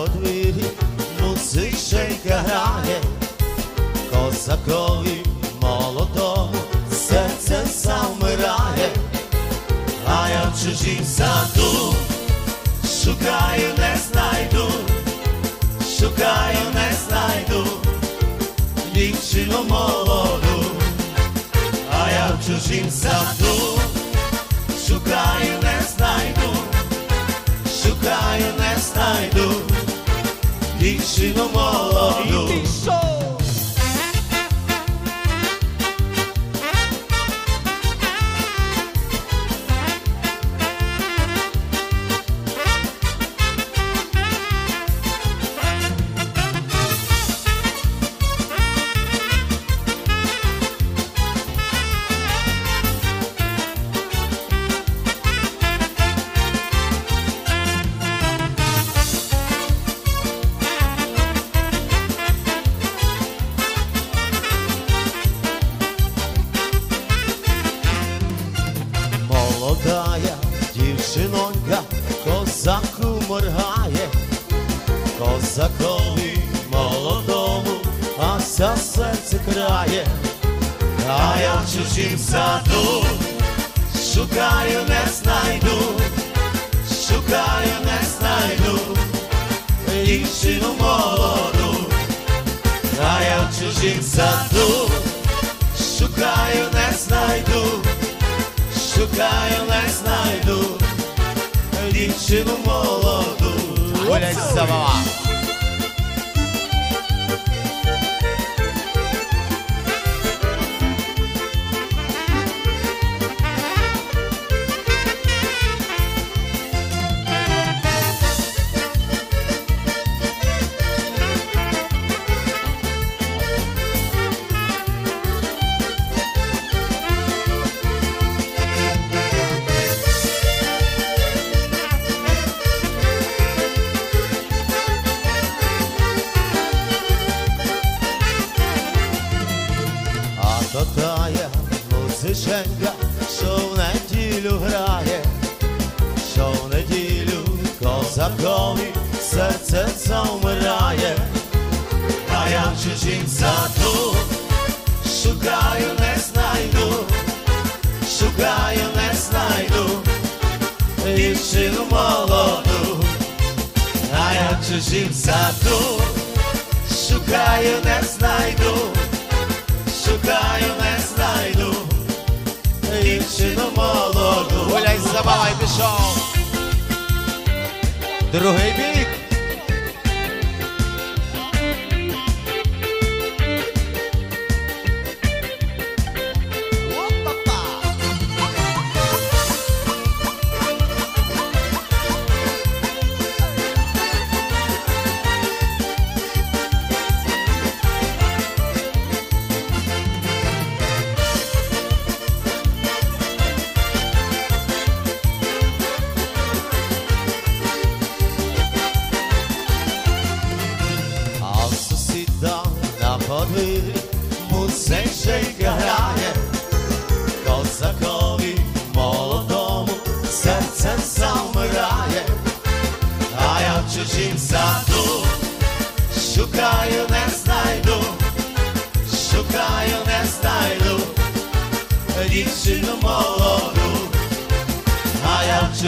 подвір'ї музиченька грає, козакові молодому серце завмирає, а я в чужім саду шукаю, не знайду, шукаю, не знайду дівчину молоду, а я в чужім саду шукаю, не знайду, шукаю, не знайду дівчину молоду. Молодая козакові молодому, а вся серце крає, а я в чужім саду шукаю, не знайду, шукаю, не знайду дівчину молоду, а я в чужім саду шукаю, не знайду шукаю, не знайду дівчину молоду. Олесь музиченька, що в неділю грає, що в неділю козакові серце завмирає, а я в чужім саду шукаю, не знайду, шукаю, не знайду дівчину молоду, а я в чужім саду шукаю, не знайду шукаю, Hajde shoh Dërohej bik. На подвір'ї музиченька грає, козакові молодому серце завмирає, а я в чужім саду шукаю, не знайду, шукаю, не знайду дівчину молоду, а я в